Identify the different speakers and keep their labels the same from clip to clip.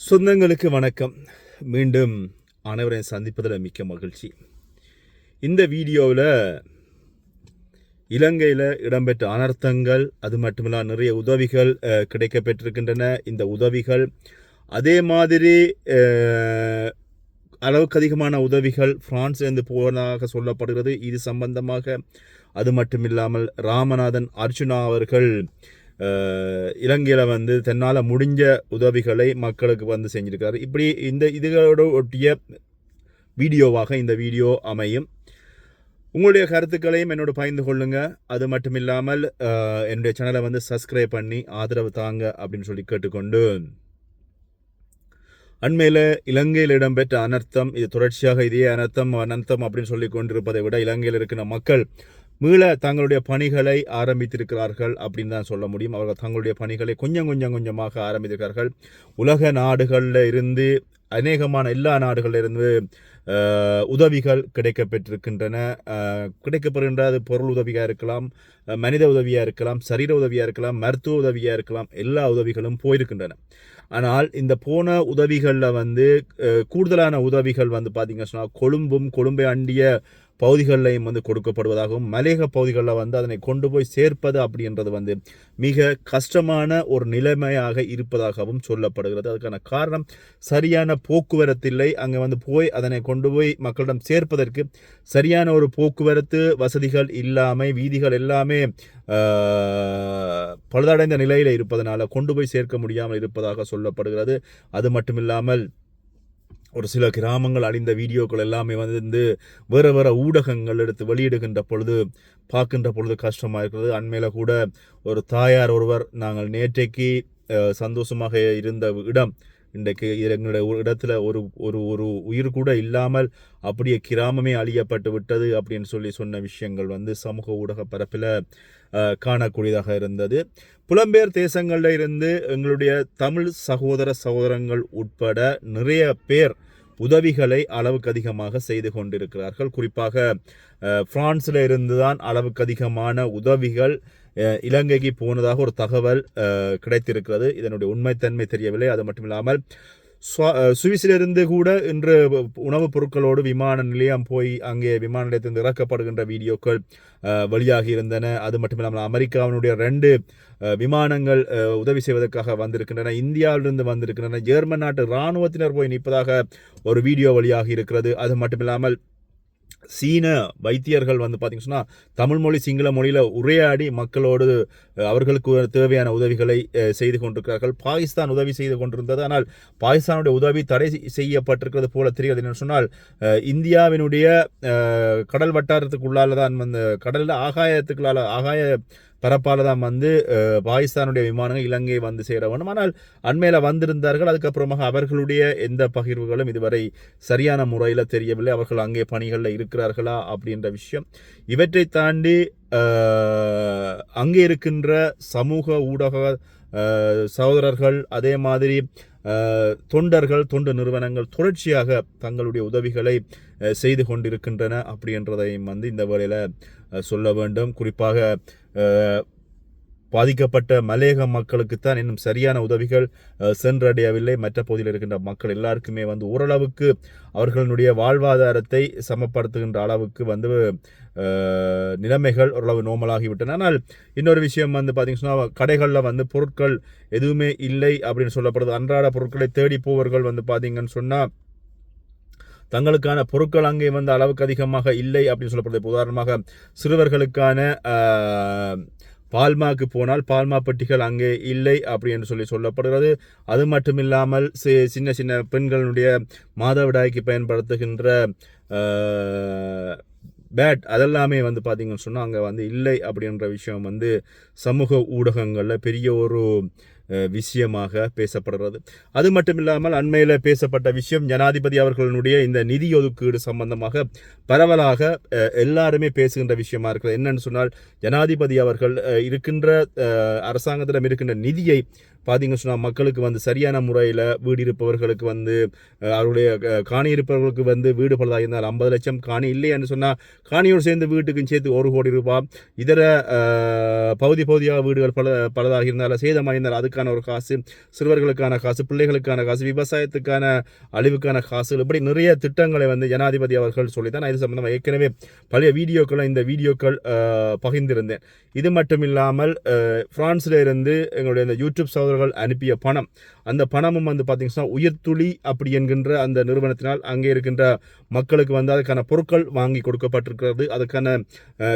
Speaker 1: சொந்தங்களுக்கு வணக்கம். மீண்டும் அனைவரையும் சந்திப்பதில் மிக்க மகிழ்ச்சி. இந்த வீடியோவில் இலங்கையில் இடம்பெற்ற அனர்த்தங்கள் அது மட்டுமில்லா நிறைய உதவிகள் கிடைக்கப்பெற்றிருக்கின்றன. இந்த உதவிகள் அதே மாதிரி அளவுக்கு அதிகமான உதவிகள் பிரான்ஸ்லேருந்து போனதாக சொல்லப்படுகிறது. இது சம்பந்தமாக அது மட்டுமில்லாமல் ராமநாதன் அர்ஜுனா அவர்கள் இலங்கையில் வந்து தன்னால் முடிஞ்ச உதவிகளை மக்களுக்கு வந்து செஞ்சுருக்காரு. இப்படி இந்த இதுகளோட ஒட்டிய வீடியோவாக இந்த வீடியோ அமையும். உங்களுடைய கருத்துக்களையும் என்னோட பகிர்ந்து கொள்ளுங்க. அது மட்டும் இல்லாமல் என்னுடைய சேனலை வந்து சப்ஸ்கிரைப் பண்ணி ஆதரவு தாங்க அப்படின்னு சொல்லி கேட்டுக்கொண்டு. அண்மையில் இலங்கையில் இடம்பெற்ற அனர்த்தம் இது தொடர்ச்சியாக இதே அனர்த்தம் அனர்த்தம் அப்படின்னு சொல்லி கொண்டிருப்பதை விட இலங்கையில் இருக்கிற மக்கள் மீள தங்களுடைய பணிகளை ஆரம்பித்திருக்கிறார்கள் அப்படின்னு தான் சொல்ல முடியும். அவர்கள் தங்களுடைய பணிகளை கொஞ்சம் கொஞ்சம் கொஞ்சமாக ஆரம்பித்திருக்கிறார்கள். உலக நாடுகளில் இருந்து அநேகமான எல்லா நாடுகளில் இருந்து உதவிகள் கிடைக்கப்பெற்றிருக்கின்றன. கிடைக்கப்படுகின்ற அது பொருள் உதவியாக இருக்கலாம் மனித உதவியாக இருக்கலாம் சரீர உதவியாக இருக்கலாம் மருத்துவ உதவியாக இருக்கலாம் எல்லா உதவிகளும் போயிருக்கின்றன. ஆனால் இந்த போன உதவிகளில் வந்து கூடுதலான உதவிகள் வந்து பார்த்திங்க சொன்னால் கொழும்பும் கொழும்பை அண்டிய பகுதிகளிலையும் வந்து கொடுக்கப்படுவதாகவும் மலேக பகுதிகளில் வந்து அதனை கொண்டு போய் சேர்ப்பது அப்படின்றது வந்து மிக கஷ்டமான ஒரு நிலைமையாக இருப்பதாகவும் சொல்லப்படுகிறது. அதுக்கான காரணம் சரியான போக்குவரத்து இல்லை. அங்கே வந்து போய் அதனை கொண்டு போய் மக்களிடம் சேர்ப்பதற்கு சரியான ஒரு போக்குவரத்து வசதிகள் இல்லாமல் வீதிகள் எல்லாமே பழுதடைந்த நிலையில் இருப்பதனால கொண்டு போய் சேர்க்க முடியாமல் இருப்பதாக சொல்லப்படுகிறது. அது மட்டும் இல்லாமல் ஒரு சில கிராமங்கள் அழிந்த வீடியோக்கள் எல்லாமே வந்து வேறு வேறு ஊடகங்கள் எடுத்து வெளியிடுகின்ற பொழுது பார்க்கின்ற பொழுது கஷ்டமாக இருக்கிறது. அண்மையில் கூட ஒரு தாயார் ஒருவர் நாங்கள் நேற்றைக்கு சந்தோஷமாக இருந்த இடம் இன்றைக்கு எங்களுடைய ஒரு இடத்துல ஒரு ஒரு ஒரு உயிர் கூட இல்லாமல் அப்படியே கிராமமே அழியப்பட்டு விட்டது அப்படின்னு சொல்லி சொன்ன விஷயங்கள் வந்து சமூக ஊடக பரப்பில் காணக்கூடியதாக இருந்தது. புலம்பெயர் தேசங்களில் இருந்து எங்களுடைய தமிழ் சகோதர சகோதரங்கள் உட்பட நிறைய பேர் உதவிகளை அளவுக்கு அதிகமாக செய்து கொண்டிருக்கிறார்கள். குறிப்பாக பிரான்ஸில் இருந்து தான் அளவுக்கு அதிகமான உதவிகள் இலங்கைக்கு போனதாக ஒரு தகவல் கிடைத்திருக்கிறது. இதனுடைய உண்மைத்தன்மை தெரியவில்லை. அது மட்டும் இல்லாமல் சுவிஸிலிருந்து கூட இன்று உணவுப் பொருட்களோடு விமான நிலையம் போய் அங்கே விமான நிலையத்திலிருந்து இறக்கப்படுகின்ற வீடியோக்கள் அஹ், வெளியாகி இருந்தன. அது மட்டும் இல்லாமல் அமெரிக்காவினுடைய ரெண்டு விமானங்கள் உதவி செய்வதற்காக வந்திருக்கின்றன. இந்தியாவிலிருந்து வந்திருக்கின்றன. ஜெர்மன் நாட்டு இராணுவத்தினர் போய் நிற்பதாக ஒரு வீடியோ வழியாகி இருக்கிறது. அது மட்டும் இல்லாமல் சீன வைத்தியர்கள் வந்து பார்த்தீங்கன்னா சொன்னா, தமிழ் மொழி சிங்கள மொழியில் உரையாடி மக்களோடு அவர்களுக்கு தேவையான உதவிகளை செய்து கொண்டிருக்கிறார்கள். பாகிஸ்தான் உதவி செய்து கொண்டிருந்தது. ஆனால் பாகிஸ்தானுடைய உதவி தடை செய்யப்பட்டிருக்கிறது போல தெரிகிறது. என்று சொன்னால் இந்தியாவினுடைய கடல் வட்டாரத்துக்குள்ளால் தான் வந்து கடலில் ஆகாயத்துக்குள்ளால ஆகாய பரப்பால் தான் வந்து பாகிஸ்தானுடைய விமானங்கள் இலங்கை வந்து சேர வேண்டும். ஆனால் அண்மையில் வந்திருந்தார்கள் அதுக்கப்புறமாக அவர்களுடைய எந்த பகிர்வுகளும் இதுவரை சரியான முறையில் தெரியவில்லை. அவர்கள் அங்கே பணிகளில் இருக்கிறார்களா அப்படின்ற விஷயம். இவற்றை தாண்டி அங்கே இருக்கின்ற சமூக ஊடக சகோதரர்கள் அதே மாதிரி தொண்டர்கள் தொண்டு நிறுவனங்கள் தொடர்ச்சியாக தங்களுடைய உதவிகளை செய்து கொண்டிருக்கின்றன அப்படின்றதையும் வந்து இந்த வேளையில் சொல்ல வேண்டும். குறிப்பாக பாதிக்கப்பட்ட மலையக மக்களுக்குத்தான் இன்னும் சரியான உதவிகள் சென்றடையவில்லை. மற்ற பகுதியில் இருக்கின்ற மக்கள் எல்லாருக்குமே வந்து ஓரளவுக்கு அவர்களுடைய வாழ்வாதாரத்தை சமப்படுத்துகின்ற அளவுக்கு வந்து நிலைமைகள் ஓரளவு நோமலாகிவிட்டன ஆனால் இன்னொரு விஷயம் வந்து பார்த்தீங்கன்னா கடைகளில் வந்து பொருட்கள் எதுவுமே இல்லை அப்படின்னு சொல்லப்படுது. அன்றாட பொருட்களை தேடி போவர்கள் வந்து பார்த்தீங்கன்னு சொன்னால் தங்களுக்கான பொருட்கள் அங்கே வந்து அளவுக்கு அதிகமாக இல்லை அப்படின்னு சொல்லப்படுது. உதாரணமாக சிறுவர்களுக்கான பால்மாக்கு போனால் பால்மா பெட்டிகள் அங்கே இல்லை அப்படி என்று சொல்லி சொல்லப்படுகிறது. அது மட்டும் இல்லாமல் சி- சின்ன சின்ன பெண்களுடைய மாதவிடாய்க்கு பயன்படுத்துகின்ற பேட் அதெல்லாமே வந்து பார்த்திங்கன்னு சொன்னால் அங்கே வந்து இல்லை அப்படின்ற விஷயம் வந்து சமூக ஊடகங்களில் பெரிய ஒரு விஷயமாக பேசப்படுறது. அது மட்டும் இல்லாமல் அண்மையில் பேசப்பட்ட விஷயம் ஜனாதிபதி அவர்களுடைய இந்த நிதி ஒதுக்கீடு சம்பந்தமாக பரவலாக எல்லாருமே பேசுகின்ற விஷயமா இருக்கிறது. என்னன்னு சொன்னால் ஜனாதிபதி அவர்கள் இருக்கின்ற அரசாங்கத்திடம் இருக்கின்ற நிதியை பார்த்தீங்கன்னு சொன்னால் மக்களுக்கு வந்து சரியான முறையில் வீடு இருப்பவர்களுக்கு வந்து அவருடைய காணி இருப்பவர்களுக்கு வந்து வீடு பலதாக இருந்தால் ஐம்பது லட்சம் காணி இல்லைன்னு சொன்னால் காணியோடு சேர்ந்து வீட்டுக்கும் சேர்த்து ஒரு கோடி ரூபாய் இதர பகுதி பகுதியாக வீடுகள் பல பலதாக இருந்தால் சேதமாக இருந்தால் அதுக்கான ஒரு காசு சிறுவர்களுக்கான காசு பிள்ளைகளுக்கான காசு விவசாயத்துக்கான அழிவுக்கான காசு இப்படி நிறைய திட்டங்களை வந்து ஜனாதிபதி அவர்கள் சொல்லித்தான். நான் இது சம்பந்தமாக ஏற்கனவே பழைய வீடியோக்களை இந்த வீடியோக்கள் பகிர்ந்திருந்தேன். இது மட்டும் இல்லாமல் அஹ், இருந்து எங்களுடைய இந்த யூடியூப் சகோதரர்கள் அனுப்பிய பணம். அந்த பணமும் வந்து பார்த்தீங்கன்னா உயர்த்துளி அப்படி என்கின்ற அந்த நிறுவனத்தினால் அங்கே இருக்கின்ற மக்களுக்கு வந்து அதுக்கான பொருட்கள் வாங்கி கொடுக்கப்பட்டிருக்கிறது. அதுக்கான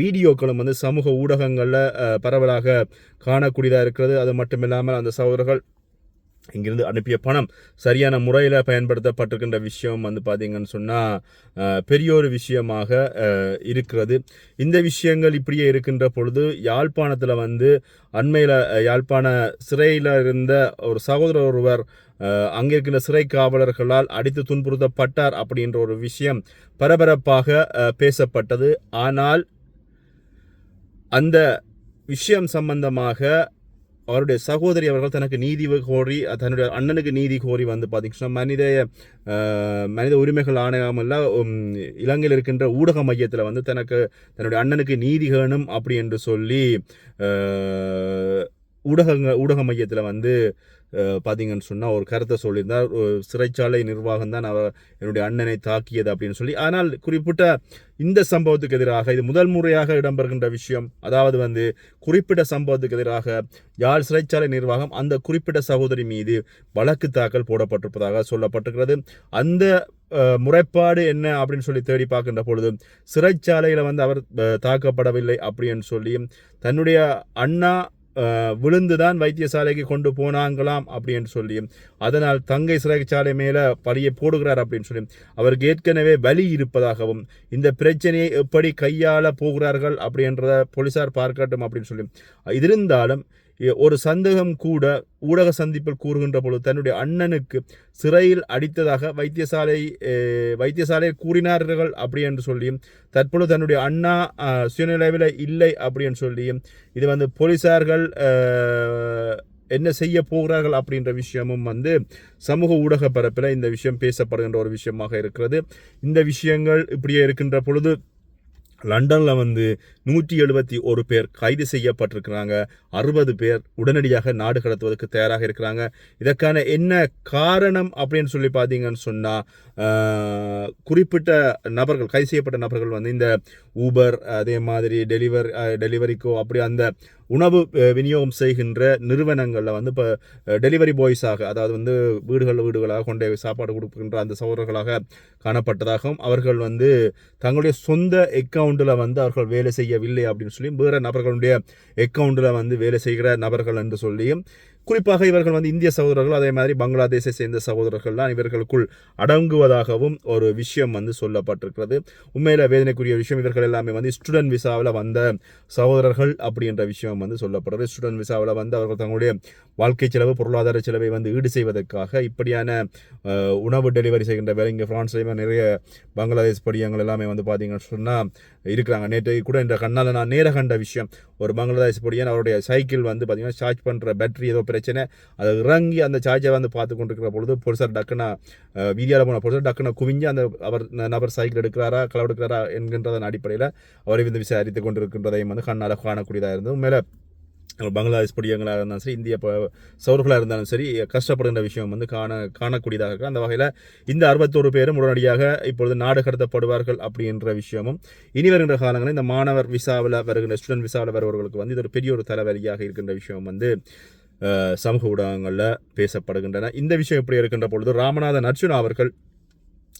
Speaker 1: வீடியோக்களும் வந்து சமூக ஊடகங்களில் பரவலாக காணக்கூடியதாக இருக்கிறது. அது மட்டும் இல்லாமல் அந்த சகோதரர்கள் இங்கிருந்து அனுப்பிய பணம் சரியான முறையில் பயன்படுத்தப்பட்டிருக்கின்ற விஷயம் வந்து பார்த்தீங்கன்னு சொன்னால் பெரிய ஒரு விஷயமாக இருக்கிறது. இந்த விஷயங்கள் இப்படியே இருக்கின்ற பொழுது யாழ்ப்பாணத்தில் வந்து அண்மையில் யாழ்ப்பாண சிறையில் இருந்த ஒரு சகோதரர் ஒருவர் அங்கே இருக்கின்ற சிறை காவலர்களால் அடித்து துன்புறுத்தப்பட்டார் அப்படின்ற ஒரு விஷயம் பரபரப்பாக பேசப்பட்டது. ஆனால் அந்த விஷயம் சம்பந்தமாக அவருடைய சகோதரி அவர்கள் தனக்கு நீதி கோரி தன்னுடைய அண்ணனுக்கு நீதி கோரி வந்து பார்த்தீங்கன்னா மனித மனித உரிமைகள் ஆணையமில்ல இலங்கையில் இருக்கின்ற ஊடக மையத்தில் வந்து தனக்கு தன்னுடைய அண்ணனுக்கு நீதி வேணும் அப்படி என்று சொல்லி ஊடகங்கள் ஊடகங்க ஊடக மையத்தில் வந்து பார்த்தீங்கன்னு சொன்னால் ஒரு கருத்தை சொல்லியிருந்தார். ஒரு சிறைச்சாலை நிர்வாகம் தான் அவர் என்னுடைய அண்ணனை தாக்கியது அப்படின்னு சொல்லி. ஆனால் குறிப்பிட்ட இந்த சம்பவத்துக்கு எதிராக இது முதல் முறையாக இடம்பெறுகின்ற விஷயம். அதாவது வந்து குறிப்பிட்ட சம்பவத்துக்கு எதிராக யாழ் சிறைச்சாலை நிர்வாகம் அந்த குறிப்பிட்ட சகோதரி மீது வழக்கு தாக்கல் போடப்பட்டிருப்பதாக சொல்லப்பட்டிருக்கிறது. அந்த முறைப்பாடு என்ன அப்படின்னு சொல்லி தேடி பார்க்கின்ற பொழுது சிறைச்சாலையில் வந்து அவர் தாக்கப்படவில்லை அப்படின்னு சொல்லி தன்னுடைய அண்ணா விழுந்துதான் வைத்தியசாலைக்கு கொண்டு போனாங்களாம் அப்படின்னு சொல்லி அதனால் தங்கை சிறைச்சாலை மேலே பழியை போடுகிறார் அப்படின்னு சொல்லி அவருக்கு ஏற்கனவே வலி இருப்பதாகவும் இந்த பிரச்சனையை எப்படி கையாள போகிறார்கள் அப்படின்றத போலீசார் பார்க்கட்டும் அப்படின்னு சொல்லி இருந்தாலும் ஒரு சந்தேகம் கூட ஊடக சந்திப்பில் கூறுகின்ற பொழுது தன்னுடைய அண்ணனுக்கு சிறையில் அடித்ததாக வைத்தியசாலை வைத்தியசாலை கூறினார்கள் அப்படி என்று சொல்லியும் தற்பொழுது தன்னுடைய அண்ணா சுயநிலைவில் இல்லை அப்படின்னு சொல்லியும் இது வந்து போலீசார்கள் என்ன செய்ய போகிறார்கள் அப்படின்ற விஷயமும் வந்து சமூக ஊடக பரப்பில் இந்த விஷயம் பேசப்படுகின்ற ஒரு விஷயமாக இருக்கிறது. இந்த விஷயங்கள் இப்படியே இருக்கின்ற பொழுது லண்டனில் வந்து நூற்றி எழுபத்தி ஒரு பேர் கைது செய்யப்பட்டிருக்கிறாங்க. அறுபது பேர் உடனடியாக நாடு கடத்துவதற்கு தயாராக இருக்கிறாங்க. இதற்கான என்ன காரணம் அப்படின்னு சொல்லி பார்த்தீங்கன்னு சொன்னால் குறிப்பிட்ட நபர்கள் கைது செய்யப்பட்ட நபர்கள் வந்து இந்த ஊபர் அதே மாதிரி டெலிவர் டெலிவரிக்கோ அப்படி அந்த உணவு விநியோகம் செய்கின்ற நிறுவனங்களில் வந்து இப்போ டெலிவரி பாய்ஸாக அதாவது வந்து வீடுகள் வீடுகளாக கொண்டு போய் சாப்பாடு கொடுக்கின்ற அந்த சகோதரர்களாக காணப்பட்டதாகவும் அவர்கள் வந்து தங்களுடைய சொந்த அக்கௌண்ட்டில் வந்து அவர்கள் வேலை செய்யவில்லை அப்படின்னு சொல்லி வேறு நபர்களுடைய அக்கௌண்ட்டில் வந்து வேலை செய்கிற நபர்கள் என்று சொல்லியும் குறிப்பாக இவர்கள் வந்து இந்திய சகோதரர்கள் அதே மாதிரி பங்களாதேஷை சேர்ந்த சகோதரர்கள்லாம் இவர்களுக்குள் அடங்குவதாகவும் ஒரு விஷயம் வந்து சொல்லப்பட்டிருக்கிறது. உண்மையில வேதனைக்குரிய விஷயம் இவர்கள் எல்லாமே வந்து ஸ்டூடெண்ட் விசாவில் வந்த சகோதரர்கள் அப்படின்ற விஷயம் வந்து சொல்லப்படுறது ஸ்டூடெண்ட் விசாவில் வந்து அவர்கள் தங்களுடைய வாழ்க்கை செலவு பொருளாதார செலவை வந்து ஈடு செய்வதற்காக இப்படியான உணவு டெலிவரி செய்கின்ற வேலை இங்கே ஃப்ரான்ஸ்லேயுமே நிறைய பங்களாதேஷ் படியங்கள் எல்லாமே வந்து பார்த்தீங்கன்னு சொன்னால் இருக்கிறாங்க. நேற்று கூட இந்த கண்ணால் நான் நேர கண்ட விஷயம் ஒரு பங்களாதேஷ் பொடியன் அவருடைய சைக்கிள் வந்து பார்த்திங்கன்னா சார்ஜ் பண்ணுற பேட்டரி ஏதோ பிரச்சனை. அதை இறங்கி அந்த சார்ஜை வந்து பார்த்து கொண்டிருக்கிற பொழுது பொருசார் டக்குனா வீதியால் போன பொருசார் டக்குனா குவிஞ்சு அந்த அவர் நபர் சைக்கிள் எடுக்கிறாரா களவு எடுக்கிறாரா என்கின்றதன் அடிப்படையில் அவரை வந்து விசாரித்து கொண்டிருக்கின்றதையும் வந்து கண்ணால் காணக்கூடியதாக இருந்தது. மேலே பங்களாதேஷ் படியங்களாக இருந்தாலும் சரி இந்திய ப- சௌர்களாக இருந்தாலும் சரி கஷ்டப்படுகின்ற விஷயம் வந்து காண காணக்கூடியதாக இருக்கும். அந்த வகையில் இந்த அறுபத்தோரு பேரும் உடனடியாக இப்பொழுது நாடு கடத்தப்படுவார்கள் அப்படின்ற விஷயமும் இனி வருகின்ற காலங்களில் இந்த மாணவர் விசாவில் வருகின்ற ஸ்டூடெண்ட் விசாவில் வருவர்களுக்கு வந்து இது ஒரு பெரிய ஒரு தலைவலியாக இருக்கின்ற விஷயம் வந்து சமூக ஊடகங்களில் பேசப்படுகின்றன. இந்த விஷயம் எப்படி இருக்கின்ற பொழுது ராமநாதன் அர்ஜுனா அவர்கள்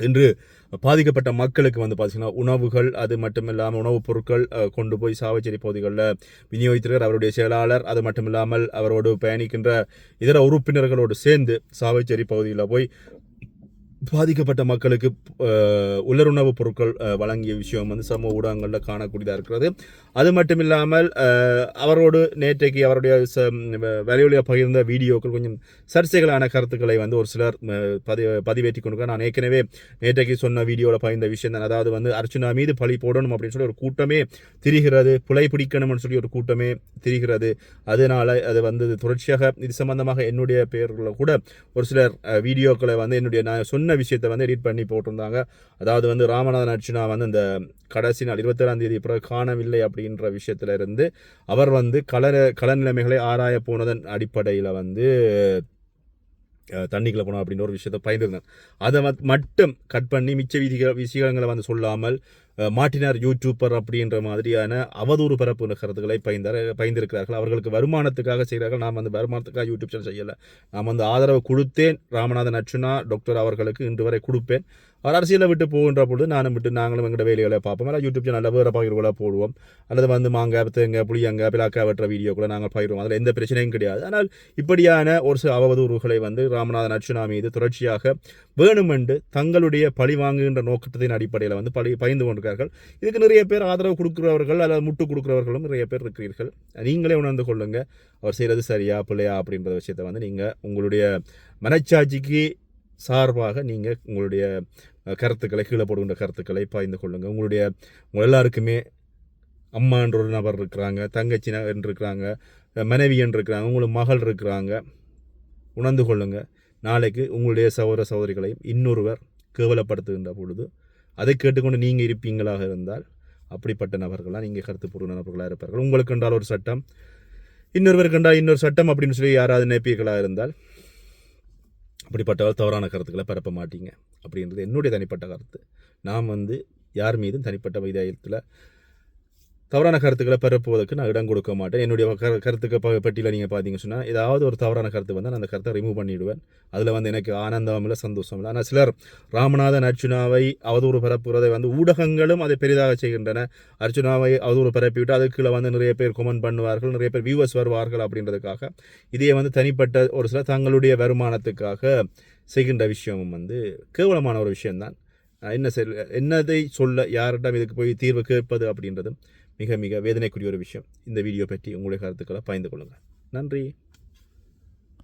Speaker 1: இன்று பாதிக்கப்பட்ட மக்களுக்கு வந்து பார்த்தீங்கன்னா உணவுகள் அது மட்டும் இல்லாமல் உணவுப் பொருட்கள் கொண்டு போய் சாவச்சேரி பகுதிகளில் விநியோகித்திருக்கிறார் அவருடைய செயலாளர் அது மட்டும் இல்லாமல் அவரோடு பயணிக்கின்ற இதர உறுப்பினர்களோடு சேர்ந்து சாவச்சேரி பகுதியில் போய் பாதிக்கப்பட்ட மக்களுக்கு அஹ், உலருணவுப் பொருட்கள் வழங்கிய விஷயம் வந்து சமூக ஊடகங்களில் காணக்கூடியதாக இருக்கிறது. அது மட்டும் இல்லாமல் அவரோடு நேற்றைக்கு அவருடைய ச- வலையொலியாக பகிர்ந்த வீடியோக்கள் கொஞ்சம் சர்ச்சைகளான கருத்துக்களை வந்து ஒரு சிலர் பதி பதிவேற்றி கொண்டு நான் ஏற்கனவே நேற்றைக்கு சொன்ன வீடியோவில் பகிர்ந்த விஷயம் தான். அதாவது வந்து அர்ச்சுனா மீது பழி போடணும் அப்படின்னு சொல்லி ஒரு கூட்டமே திரிகிறது. புலை பிடிக்கணும்னு சொல்லி ஒரு கூட்டமே திரிகிறது. அதனால் அது வந்து தொடர்ச்சியாக இது சம்பந்தமாக என்னுடைய பெயர்களில் கூட ஒரு சிலர் வீடியோக்களை வந்து என்னுடைய நான் சொன்ன விஷயத்தை வந்து எடிட் பண்ணி போட்டிருந்தாங்க. அதாவது வந்து ராமநாதன் அர்ச்சுனா வந்து இந்த கடைசி நாள் இருபத்தேழாம் தேதி பிறகு காணவில்லை அப்படின்ற விஷயத்துல இருந்து அவர் வந்து கள கள நிலைமைகளை ஆராய போனதன் அடிப்படையில் வந்து அஹ், தண்ணிக்குள்ள போனோம் அப்படின்ற ஒரு விஷயத்தை பயந்துருந்தேன் அதை மட்டும் கட் பண்ணி மிச்ச விதிகள் விஷயங்களை வந்து சொல்லாமல் மாட்டினார் யூடியூப்பர் அப்படின்ற மாதிரியான அவதூறு பரப்பு கருத்துக்களை பயந்தார் பயந்திருக்கிறார்கள். அவர்களுக்கு வருமானத்துக்காக செய்கிறார்கள். நாம் வந்து வருமானத்துக்காக யூடியூப் சேனல் செய்யலை. நான் வந்து ஆதரவு கொடுத்தேன். ராமநாதன் அர்ச்சுனா டாக்டர் அவர்களுக்கு இன்று வரை கொடுப்பேன். அவர் அரசியலை விட்டு போகின்ற பொழுது நானும் விட்டு நாங்களும் எங்களோட வேலைகளை பார்ப்போம். இல்லை யூடியூப் சேனலில் வேறு பகிர்வுகளை போடுவோம். அல்லது வந்து மாங்காய் தேங்க புளியங்க பிளாக்கா வெட்டுற வீடியோக்களை நாங்கள் பகிர்வோம் அதில் எந்த பிரச்சனையும் கிடையாது. ஆனால் இப்படியான ஒரு சில அவதூறுகளை வந்து ராமநாதன் அர்ச்சுனா மீது தொடர்ச்சியாக வேணுமென்று தங்களுடைய பழி வாங்குகின்ற நோக்கத்தின் அடிப்படையில் வந்து பழி பயந்து கொண்டிருக்கிறார்கள். இதுக்கு நிறைய பேர் ஆதரவு கொடுக்குறவர்கள் அல்லது முட்டு கொடுக்குறவர்களும் நிறைய பேர் இருக்கிறீர்கள். நீங்களே உணர்ந்து கொள்ளுங்க. அவர் செய்கிறது சரியா பிள்ளையா அப்படின்ற விஷயத்தை வந்து நீங்கள் உங்களுடைய மனச்சாட்சிக்கு சார்பாக நீங்கள் உங்களுடைய கருத்துக்களை கீழே போடுகின்ற கருத்துக்களை பாய்ந்து கொள்ளுங்கள் உங்களுடைய உங்கள் எல்லாருக்குமே அம்மான்ற ஒரு நபர் இருக்கிறாங்க தங்கச்சி என்று இருக்கிறாங்க மனைவி என்று இருக்கிறாங்க உங்களுக்கு மகள் இருக்கிறாங்க உணர்ந்து கொள்ளுங்கள் நாளைக்கு உங்களுடைய சகோதர சகோதரிகளையும் இன்னொருவர் கேவலப்படுத்துகின்ற பொழுது அதை கேட்டுக்கொண்டு நீங்கள் இருப்பீங்களாக இருந்தால் அப்படிப்பட்ட நபர்களாக நீங்கள் கருத்து போடுகிற நபர்களாக இருப்பார்கள். உங்களுக்கு என்றால் ஒரு சட்டம் இன்னொருவர் கண்டால் இன்னொரு சட்டம் அப்படின்னு சொல்லி யாராவது நினைப்பீர்களாக இருந்தால் அப்படிப்பட்டவர் தவறான கருத்துக்களை பரப்ப மாட்டீங்க. அப்படின்றது என்னுடைய தனிப்பட்ட கருத்து. நாம் வந்து யார் மீதும் தனிப்பட்ட வைத்தியத்தில் தவறான கருத்துக்களை பரப்புவதற்கு நான் இடம் கொடுக்க மாட்டேன். என்னுடைய கருத்துக்கு ப பட்டியலில் நீங்கள் பார்த்தீங்க சொன்னால் ஏதாவது ஒரு தவறான கருத்து வந்து நான் அந்த கருத்தை ரிமூவ் பண்ணிவிடுவேன் அதில் வந்து எனக்கு ஆனந்தம் இல்லை சந்தோஷம் இல்லை. ஆனால் சிலர் ராமநாதன் அர்ச்சுனாவை அவதூறு பரப்புகிறதை வந்து ஊடகங்களும் அதை பெரிதாக செய்கின்றன. அர்ச்சுனாவை அவதூறு பரப்பிவிட்டு அதுக்கு கீழே வந்து நிறைய பேர் கொமெண்ட் பண்ணுவார்கள் நிறைய பேர் வியூவர்ஸ் வருவார்கள் அப்படின்றதுக்காக. இதையே வந்து தனிப்பட்ட ஒரு சிலர் தங்களுடைய வருமானத்துக்காக செய்கின்ற விஷயமும் வந்து கேவலமான ஒரு விஷயம்தான். என்ன செல் என்னதை சொல்ல யார்கிட்ட இதுக்கு போய் தீர்வு கேட்பது அப்படின்றதும் மிக மிக வேதனைக்குரிய ஒரு விஷயம். இந்த வீடியோ பற்றி உங்களுடைய கருத்துக்களை பயந்து கொள்ளுங்கள். நன்றி.